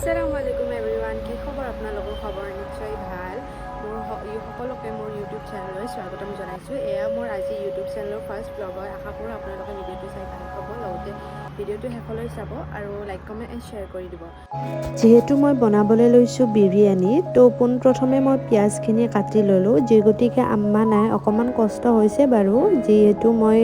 আসসালামু আলাইকুম এভৰিৱান কি খবৰ আপোনালোকৰ? খবৰ নিশ্চয় ভাল। মোৰ সকলোকে মোৰ ইউটিউব চেনেললৈ স্বাগতম জনাইছোঁ। এয়া মোৰ আজি ইউটিউব চেনেলৰ ফাৰ্ষ্ট ব্লগ হয়। আশা কৰোঁ আপোনালোকে ভিডিঅ'টো চাই ভাল লগতে ভিডিঅ'টো শেষলৈ চাব আৰু লাইক কমেণ্ট এণ্ড শ্বেয়াৰ কৰি দিব। যিহেতু মই বনাবলৈ লৈছোঁ বিৰিয়ানী, তো পোনপ্ৰথমে মই পিঁয়াজখিনি কাটি ল'লোঁ। যি গতিকে আম্মা নাই, অকণমান কষ্ট হৈছে বাৰু। যিহেতু মই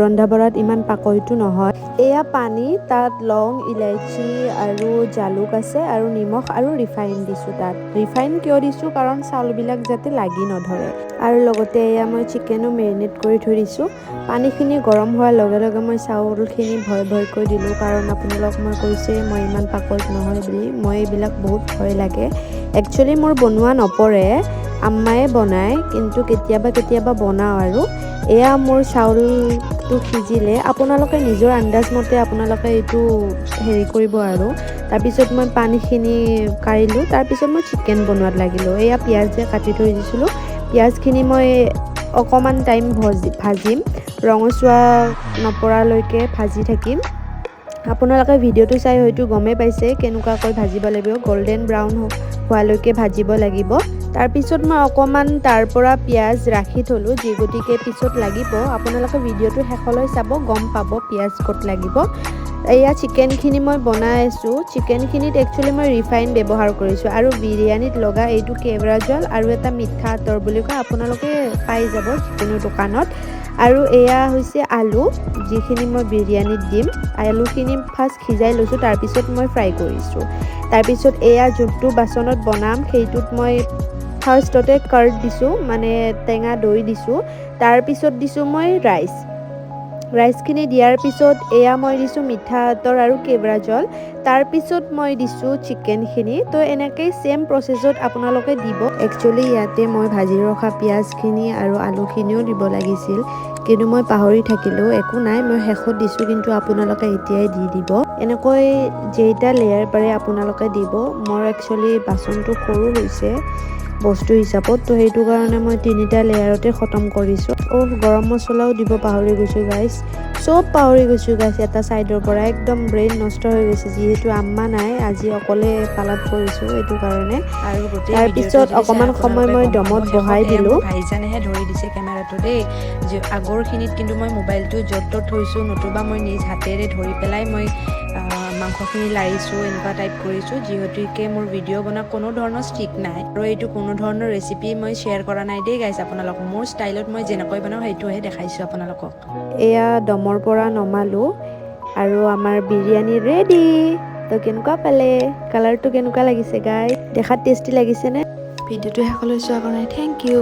ৰন্ধা বঢ়াত ইমান পাকৈতো নহয়। এয়া পানী, তাত লং, ইলাইচি আৰু জালুক আছে আৰু নিমখ আৰু ৰিফাইন দিছোঁ তাত। ৰিফাইন কিয় দিছোঁ? কাৰণ চাউলবিলাক যাতে লাগি নধৰে। আৰু লগতে এয়া মই চিকেনো মেৰিনেট কৰি থৈ দিছোঁ। পানীখিনি গৰম হোৱাৰ লগে লগে মই চাউলখিনি ভয় ভয়কৈ দিলোঁ কাৰণ আপোনালোক মই কৈছোঁৱে মই ইমান পাকৈত নহয় বুলি। মই এইবিলাক বহুত ভয় লাগে। একচুৱেলি মোৰ বনোৱা নপৰে, আম্মায়ে বনায়, কিন্তু কেতিয়াবা কেতিয়াবা বনাওঁ আৰু। এয়া মোৰ চাউলটো সিজিলে। আপোনালোকে নিজৰ আন্দাজ মতে আপোনালোকে এইটো হেৰি কৰিব আৰু। তাৰপিছত মই পানীখিনি কাঢ়িলোঁ। তাৰপিছত মই চিকেন বনোৱাত লাগিলোঁ। এয়া পিঁয়াজ যে কাটি থৈ দিছিলোঁ পিঁয়াজখিনি মই অকণমান টাইম ভজি ভাজিম। ৰঙচুৱা নপৰালৈকে ভাজি থাকিম। আপোনালোকে ভিডিঅ'টো চাই হয়তো গমেই পাইছে কেনেকুৱাকৈ ভাজিব লাগিব। গল্ডেন ব্ৰাউন হোৱালৈকে ভাজিব লাগিব। তাৰপিছত মই অকণমান তাৰ পৰা পিঁয়াজ ৰাখি থ'লোঁ যি গতিকে পিছত লাগিব। আপোনালোকে ভিডিঅ'টো শেষলৈ চাব গম পাব পিঁয়াজ ক'ত লাগিব। এয়া চিকেনখিনি মই বনাই আছোঁ। চিকেনখিনিত একচুৱেলি মই ৰিফাইন ব্যৱহাৰ কৰিছোঁ আৰু বিৰিয়ানীত লগা এইটো কেৱৰা জল আৰু এটা মিঠা আতৰ বুলি কয়। আপোনালোকে পাই যাব যিকোনো দোকানত। আৰু এয়া হৈছে আলু যিখিনি মই বিৰিয়ানীত দিম। আলুখিনি ফাৰ্ষ্ট সিজাই লৈছোঁ তাৰপিছত মই ফ্ৰাই কৰিছোঁ। তাৰপিছত এয়া যোনটো বাচনত বনাম সেইটোত মই ফাৰ্ষ্টতে কাৰ্ড দিছোঁ মানে টেঙা দৈ দিছোঁ। তাৰপিছত দিছোঁ মই ৰাইচ ৰাইচখিনি দিয়াৰ পিছত এয়া মই দিছোঁ মিঠা আতৰ আৰু কেৱৰা জল। তাৰপিছত মই দিছোঁ চিকেনখিনি। তো এনেকেই ছেম প্ৰচেছত আপোনালোকে দিব। একচুৱেলি ইয়াতে মই ভাজি ৰখা পিঁয়াজখিনি আৰু আলুখিনিও দিব লাগিছিল। কিন্তু মই পাহৰি থাকিলোঁ একো নাই মই শেষত দিছোঁ কিন্তু আপোনালোকে এতিয়াই দি দিব। এনেকৈ যেইটা লেয়াৰ পাৰে আপোনালোকে দিব। মোৰ একচুৱেলি বাচনটো সৰু হৈছে। বস্তু হিচাপত তো সেইটো কাৰণে মই তিনিটা লেয়াৰতে খতম কৰিছোঁ অ' গৰম মছলাও দিব পাহৰি গৈছোঁ গাইছ চব পাহৰি গৈছোঁ গাইছ এটা ছাইডৰ পৰা একদম ব্ৰেইন নষ্ট হৈ গৈছে যিহেতু আম্মা নাই আজি অকলে পালাত পৰিছোঁ এইটো কাৰণে আৰু গোটেই তাৰ ভিডিঅ'টো পিছত যদি চাই অকণমান সময় মই দমত। বহাই দিলোঁ। ভাইজানেহে ধৰি দিছে কেমেৰাটো দেই আগৰখিনিত কিন্তু মই মোবাইলটো য'ত ত'ত থৈছোঁ নতুবা মই নিজ হাতেৰে ধৰি পেলাই মই মাংসখিনি লাৰিছোঁ এনেকুৱা টাইপ কৰিছোঁ যিহেতুকে মোৰ ভিডিঅ' বনোৱা কোনো ধৰণৰ ষ্টিক নাই। আৰু এইটো কোনো ধৰণৰ ৰেচিপি মই শ্বেয়াৰ কৰা নাই দেই গাইছ আপোনালোকক। মোৰ ষ্টাইলত মই যেনেকৈ বনাওঁ সেইটোহে দেখাইছোঁ আপোনালোকক। এয়া দমৰ পৰা নমালোঁ আৰু আমাৰ বিৰিয়ানী ৰেডি তো কেনেকুৱা পালে? কালাৰটো কেনেকুৱা লাগিছে গাই দেখাত টেষ্টি লাগিছেনে? ভিডিঅ'টো শেষলৈ চোৱাৰ কাৰণে থেংক ইউ